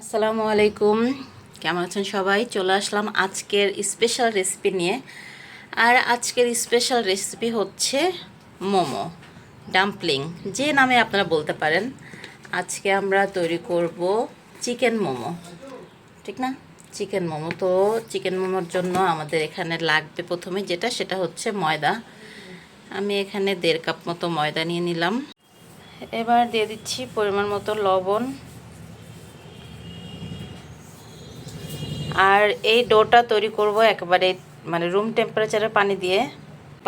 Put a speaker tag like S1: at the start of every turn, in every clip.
S1: আসসালামু আলাইকুম। কেমন আছেন সবাই? চলে আসলাম আজকের স্পেশাল রেসিপি নিয়ে। আর আজকের স্পেশাল রেসিপি হচ্ছে মোমো ডাম্পলিং যে নামে আপনারা বলতে পারেন। আজকে আমরা তৈরি করব চিকেন মোমো। ঠিক না? চিকেন মোমো তো চিকেন মোমোর জন্য আমাদের এখানে লাগবে প্রথমে যেটা, সেটা হচ্ছে ময়দা। আমি এখানে দেড় কাপ মতো ময়দা নিয়ে নিলাম। এবার দিয়ে দিচ্ছি পরিমাণ মতো লবণ। আর এই ডোটা তৈরি করব একেবারে মানে রুম টেম্পারেচারে পানি দিয়ে।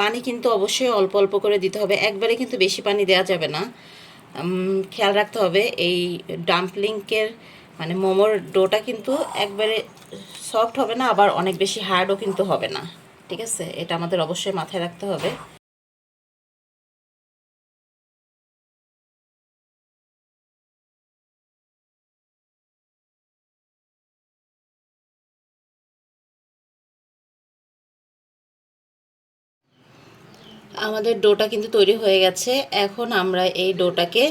S1: পানি কিন্তু অবশ্যই অল্প অল্প করে দিতে হবে। একবারে কিন্তু বেশি পানি দেওয়া যাবে না। খেয়াল রাখতে হবে, এই ডাম্পলিংকের মানে মোমোর ডোটা কিন্তু একবারে সফট হবে না, আবার অনেক বেশি হার্ডও কিন্তু হবে না। ঠিক আছে? এটা আমাদের অবশ্যই মাথায় রাখতে হবে। আমাদের ডোটা কিন্তু তৈরি হয়ে গেছে। এখন আমরা এই ডোটাকে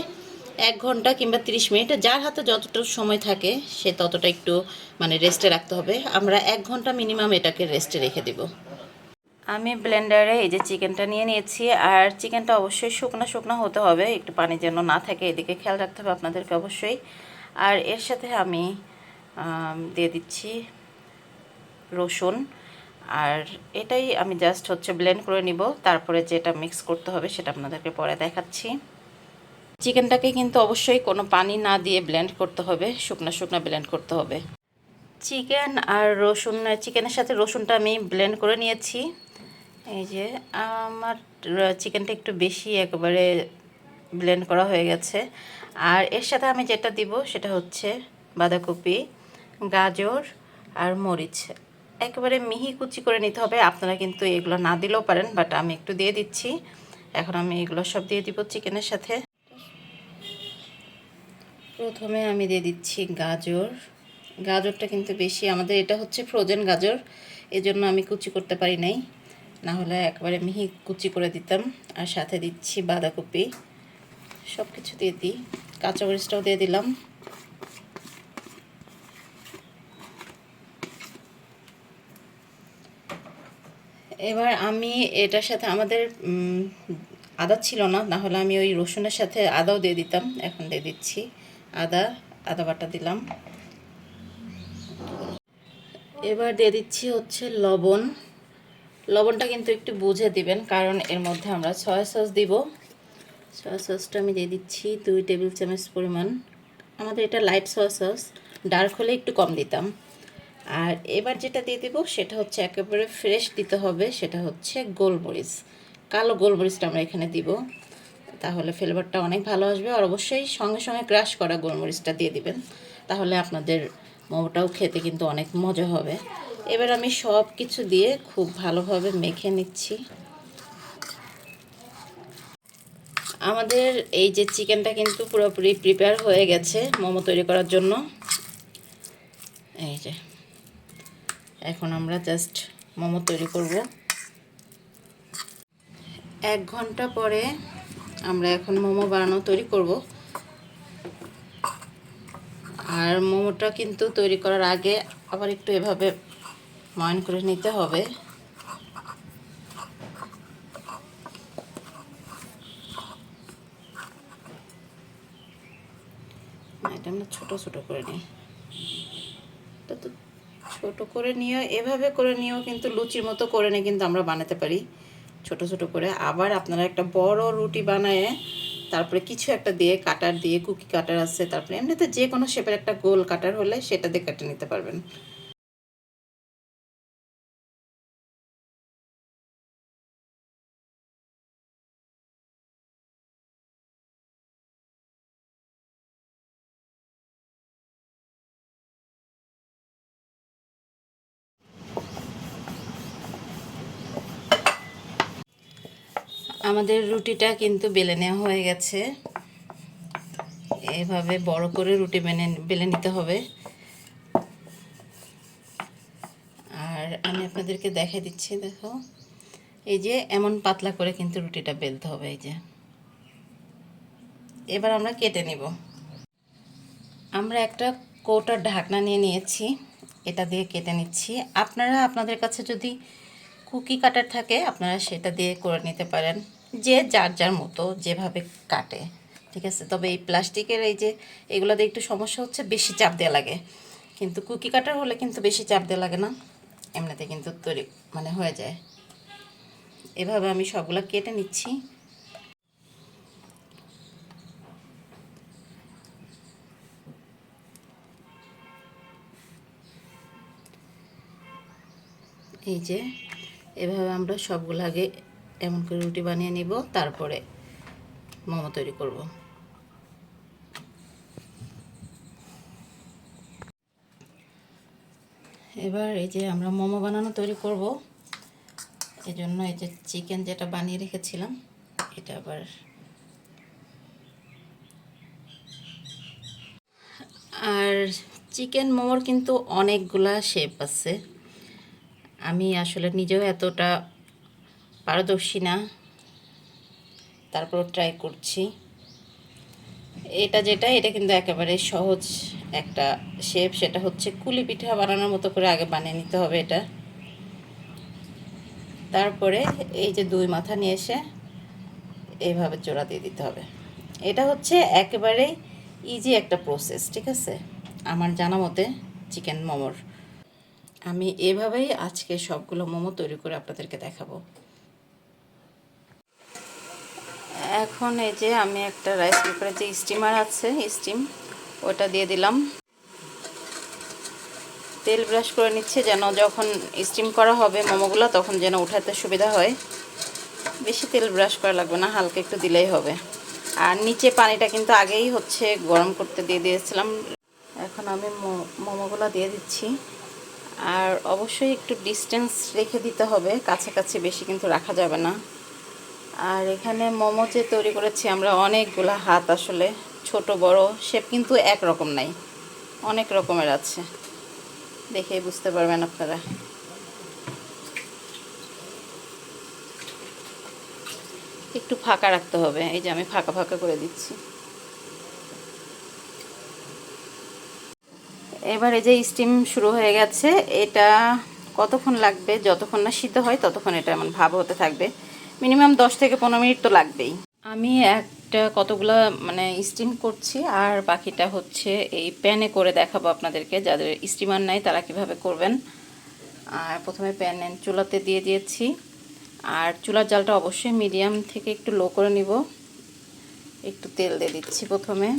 S1: এক ঘণ্টা কিংবা 30 মিনিট যার হাতে যতটা সময় থাকে, সে ততটা একটু মানে রেস্টে রাখতে হবে। আমরা এক ঘণ্টা মিনিমাম এটাকে রেস্টে রেখে দেব। আমি ব্লেন্ডারে এই যে চিকেনটা নিয়ে নিয়েছি, আর চিকেনটা অবশ্যই শুকনো শুকনো হতে হবে, একটু পানি যেন না থাকে, এদিকে খেয়াল রাখতে হবে আপনাদেরকে অবশ্যই। আর এর সাথে আমি, দিয়ে দিচ্ছি রসুন। আর এটাই আমি জাস্ট হচ্ছে ব্লেন্ড করে নিব। তারপরে যেটা মিক্স করতে হবে সেটা আপনাদেরকে পরে দেখাচ্ছি। চিকেনটাকে কিন্তু অবশ্যই কোনো পানি না দিয়ে ব্লেন্ড করতে হবে, শুকনো শুকনো ব্লেন্ড করতে হবে। চিকেন আর রসুন চিকেনের সাথে রসুনটা আমি ব্লেন্ড করে নিয়েছি। এই যে আমার চিকেনটা একটু বেশি একেবারে ব্লেন্ড করা হয়ে গেছে। আর এর সাথে আমি যেটা দিব সেটা হচ্ছে বাঁধাকপি, গাজর আর মরিচ। একেবারে মিহি কুচি করে নিতে হবে। আপনারা কিন্তু এগুলো না দিলেও পারেন বাট আমি একটু দিয়ে দিচ্ছি। এখন আমি এগুলো সব দিয়ে দিব চিকেনের সাথে। প্রথমে আমি দিয়ে দিচ্ছি গাজর। গাজরটা কিন্তু বেশি, আমাদের এটা হচ্ছে ফ্রোজেন গাজর, এজন্য আমি কুচি করতে পারি নাই। না হলে একবারে মিহি কুচি করে দিতাম। আর সাথে দিচ্ছি বাঁধাকপি। সব কিছু দিয়ে দিই। কাঁচামরিচটাও দিয়ে দিলাম। এবার আমি এটার সাথে আমাদের আদা ছিল না না হলে আমি ওই রসুনের সাথে আদাও দিয়ে দিতাম। এখন দিয়ে দিচ্ছি আদা আদা বাটা দিলাম। এবার দিয়ে দিচ্ছি হচ্ছে লবণ। লবণটা কিন্তু একটু বুঝে দিবেন, কারণ এর মধ্যে আমরা সয়া সস দিব। সয়া সসটা আমি দিয়ে দিচ্ছি দুই টেবিল চামচ পরিমাণ। আমাদের এটা লাইট সয়া সস ডার্ক হলে একটু কম দিতাম। আর এবার যেটা দিয়ে দিব, সেটা হচ্ছে একেবারে ফ্রেশ দিতে হবে, সেটা হচ্ছে গোলমরিচ। কালো গোলমরিচটা আমরা এখানে দিব। তাহলে ফ্লেভারটা অনেক ভালো আসবে আর অবশ্যই সঙ্গে সঙ্গে ক্রাশ করা গোলমরিচটা দিয়ে দিবেন। তাহলে আপনাদের মোমোটাও খেতে কিন্তু অনেক মজা হবে। এবার আমি সব কিছু দিয়ে খুব ভালোভাবে মেখে নিচ্ছি। আমাদের এই যে চিকেনটা কিন্তু পুরোপুরি প্রিপেয়ার হয়ে গেছে মোমো তৈরি করার জন্য। এই যে। এখন আমরা জাস্ট মোমো তৈরি করব। এক ঘণ্টা পরে আমরা এখন মোমো বানানো তৈরি করব। আর মোমোটা কিন্তু তৈরি করার আগে আবার একটু এভাবে ময়ন করে নিতে হবে। এটা আমরা ছোটো ছোটো করে নিই। ছোট করে নিয়ে, এভাবে করে নিয়েও কিন্তু লুচির মতো করে নিয়ে কিন্তু আমরা বানাতে পারি। ছোট ছোট করে। আবার আপনারা একটা বড় রুটি বানায়, তারপরে কিছু একটা দিয়ে কাটার দিয়ে, কুকি কাটার আছে, তারপরে এমনিতে যে কোনো শেপের একটা গোল কাটার হলে সেটা দিয়ে কেটে নিতে পারবেন। আমাদের রুটিটা কিন্তু বেলে নেওয়া হয়ে গেছে। এভাবে বড় করে রুটি বেনে বেলে নিতে হবে। আর আমি আপনাদেরকে দেখাই দিচ্ছি, দেখো। এই যে এমন পাতলা করে কিন্তু রুটিটা বেলতে হবে, এই যে। এবার আমরা কেটে নিব। আমরা একটা কৌটার ঢাকনা নিয়ে নিয়েছি, এটা দিয়ে কেটে নিচ্ছি। আপনারা, আপনাদের কাছে যদি কুকি কাটার থাকে, আপনারা সেটা দিয়ে করে নিতে পারেন। যে যার যার মতো যেভাবে কাটে, ঠিক আছে? তবে এই প্লাস্টিকের এই যে এগুলোতে একটু সমস্যা হচ্ছে, বেশি চাপ দেওয়া লাগে। কিন্তু কুকি কাটার হলে কিন্তু বেশি চাপ দেওয়া লাগে না। এমনিতে কিন্তু তৈরি মানে হয়ে যায়। এভাবে আমি সবগুলো কেটে নিচ্ছি। এই যে, এভাবে আমরা সবগুলো আগে এমন করে রুটি বানিয়ে নিব, তারপরে মোমো তৈরি করব। এবার এই যে আমরা মোমো বানানো তৈরি করব জন্য এই যে চিকেন যেটা বানিয়ে রেখেছিলাম, এটা আবার আর চিকেন মোমোর কিন্তু অনেকগুলা শেপ আছে। আমি আসলে নিজেও এতটা পারদর্শী না। তারপর ট্রাই করছি। এটা যেটা, এটা কিন্তু একেবারে সহজ একটা শেপ সেটা হচ্ছে কুলি পিঠা বানানোর মতো করে আগে বানিয়ে নিতে হবে এটা। তারপরে এই যে দুই মাথা নিয়ে এসে এইভাবে জোড়া দিয়ে দিতে হবে। এটা হচ্ছে একেবারে ইজি একটা প্রসেস ঠিক আছে? আমার জানা মতে চিকেন মোমোর। আমি এভাবেই আজকে সবগুলো মোমো তৈরি করে আপনাদেরকে দেখাবো। এখন এই যে আমি একটা রাইস কুকারে যে স্টিমার আছে স্টিম ওটা দিয়ে দিলাম। তেল ব্রাশ করে নিচ্ছে যেন যখন স্টিম করা হবে মোমোগুলো তখন যেন উঠাতে সুবিধা হয়। বেশি তেল ব্রাশ করা লাগবে না, হালকা একটু দিলেই হবে। আর নিচে পানিটা কিন্তু আগেই হচ্ছে গরম করতে দিয়ে দিয়েছিলাম। এখন আমি মোমোগুলো দিয়ে দিচ্ছি। আর অবশ্যই একটু ডিস্টেন্স রেখে দিতে হবে, কাছাকাছি বেশি কিন্তু রাখা যাবে না। আর এখানে মোমো যে তৈরি করেছি আমরা অনেকগুলো হাত আসলে, ছোট, বড় শেপ কিন্তু এক রকম নাই। অনেক রকমের আছে। দেখেই বুঝতে পারবেন আপনারা। একটু ফাঁকা রাখতে হবে। এই যে আমি ফাঁকা ফাঁকা করে দিচ্ছি। এবার এই যে স্টিম শুরু হয়ে গেছে, এটা কতক্ষণ লাগবে, যতক্ষণ না সিদ্ধ হয় ততক্ষণ এটা এমন ভাব হতে থাকবে। মিনিমাম দশ থেকে পনেরো মিনিট তো লাগবেই। আমি একটা কতগুলো মানে স্টিম করছি, আর বাকিটা হচ্ছে এই প্যানে করে দেখাবো আপনাদেরকে, যাদের স্টিমার নাই তারা কীভাবে করবেন। আর প্রথমে প্যানে চুলাতে দিয়ে দিয়েছি। আর চুলার জালটা অবশ্যই মিডিয়াম থেকে একটু লো করে নিব। একটু তেল দিয়ে দিচ্ছি প্রথমে।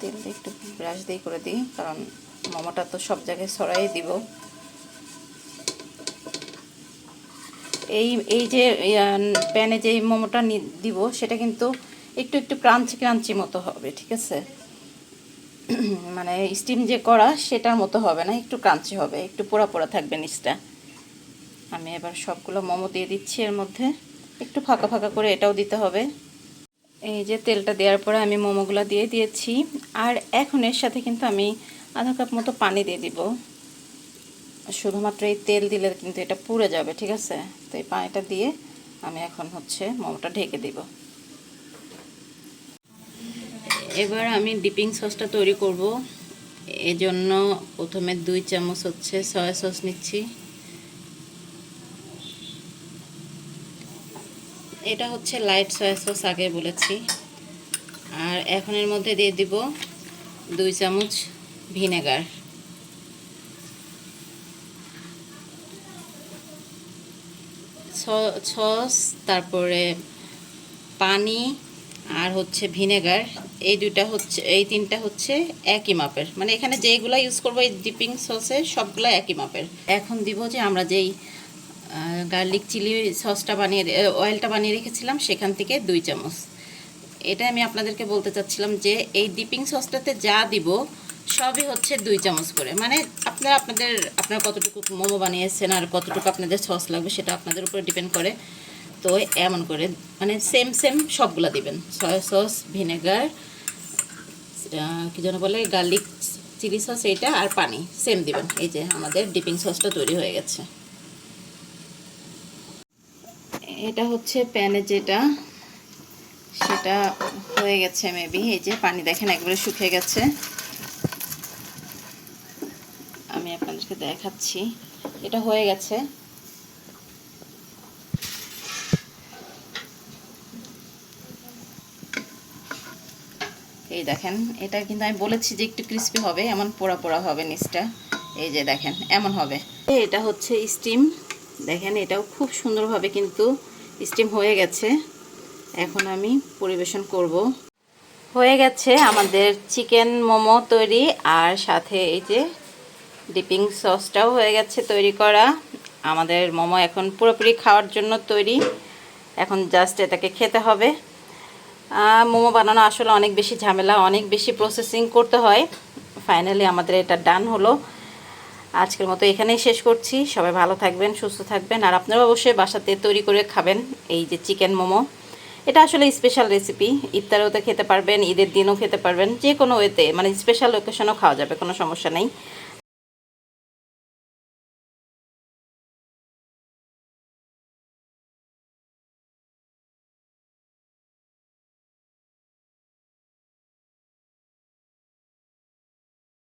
S1: তেল দিয়ে একটু ব্রাশ দিয়ে করে দিই, কারণ মোমোটা তো সব জায়গায় সরাই দিব। এই এই যে প্যানে যে মোমোটা দিব, সেটা কিন্তু একটু একটু ক্রাঞ্চি ক্রাঞ্চি মতো হবে, ঠিক আছে? মানে স্টিম যে করা, সেটার মতো হবে না, একটু ক্রাঞ্চি হবে, একটু পোড়া পোড়া থাকবে নিচটা। আমি এবার সবগুলো মোমো দিয়ে দিচ্ছি, এর মধ্যে একটু ফাঁকা ফাঁকা করে এটাও দিতে হবে। এই যে তেলটা দেওয়ার পরে আমি মোমোগুলো দিয়ে দিয়েছি, আর এখন এর সাথে কিন্তু আমি আধা কাপ মতো পানি দিয়ে দিব। শুধুমাত্র এই তেল দিলে কিন্তু এটা পুড়ে যাবে, ঠিক আছে? তো এই পানিটা দিয়ে আমি এখন হচ্ছে মোমোটা ঢেকে দিব। এবার আমি ডিপিং সসটা তৈরি করব। এজন্য প্রথমে দুই চামচ হচ্ছে সয়া সস নিচ্ছি। এটা হচ্ছে লাইট সয়া সস আগে বলেছি। আর এখন এর মধ্যে দিয়ে দিব দুই চামচ ভিনেগার। সস, তারপরে পানি আর হচ্ছে ভিনেগার। এই দুইটা হচ্ছে, এই তিনটা হচ্ছে একই মাপের। মানে এখানে যেইগুলো ইউজ করব, এই ডিপিং সসে সবগুলো একই মাপের। এখন দিব যে আমরা যেই গার্লিক চিলি সসটা বানিয়ে অয়েলটা বানিয়ে রেখেছিলাম, সেখান থেকে দুই চামচ। এটা আমি আপনাদেরকে বলতে চাচ্ছিলাম যে এই ডিপিং সসটাতে যা দিব সবই হচ্ছে দুই চামচ করে। মানে আপনারা আপনাদের, আপনারা কতটুকু মোমো বানিয়েছেন আর কতটুকু আপনাদের সস লাগবে সেটা আপনাদের উপরে ডিপেন্ড করে। তো এমন করে মানে সেম সেম সবগুলো দিবেন। সয়া সস, ভিনেগার কী যেন বলে গার্লিক চিলি সস এইটা আর পানি সেম দিবেন। এই যে আমাদের ডিপিং সসটা তৈরি হয়ে গেছে। এটা হচ্ছে প্যানে যেটা, সেটা হয়ে গেছে মেবি এই যে পানি দেখেন একবারে শুকিয়ে গেছে আমি আপনাদেরকে দেখাচ্ছি। এটা হয়ে গেছে। এই দেখেন, এটা কিন্তু আমি বলেছি যে একটু ক্রিস্পি হবে, এমন পোড়া পোড়া হবে নিচটা। এই যে দেখেন, এমন হবে। এটা হচ্ছে স্টিম দেখেন, এটাও খুব সুন্দরভাবে কিন্তু স্টিম হয়ে গেছে। এখন আমি পরিবেশন করব। হয়ে গেছে আমাদের চিকেন মোমো তৈরি, আর সাথে এই যে ডিপিং সসটাও হয়ে গেছে তৈরি করা। আমাদের মোমো এখন পুরোপুরি খাওয়ার জন্য তৈরি। এখন জাস্ট এটাকে খেতে হবে। মোমো বানানো আসলে অনেক বেশি ঝামেলা, অনেক বেশি প্রসেসিং করতে হয়। ফাইনালি আমাদের এটা ডান হলো। আজকের মতো এখানেই শেষ করছি। সবাই ভালো থাকবেন, সুস্থ থাকবেন। আর আপনারা অবশ্যই বাসাতে তৈরি করে খাবেন এই যে চিকেন মোমো। এটা আসলে স্পেশাল রেসিপি ইফতারেও তো খেতে পারবেন, ঈদের দিনও খেতে পারবেন। যে কোনো ওয়েতে মানে স্পেশাল ওকেশনও খাওয়া যাবে, কোনো সমস্যা নেই।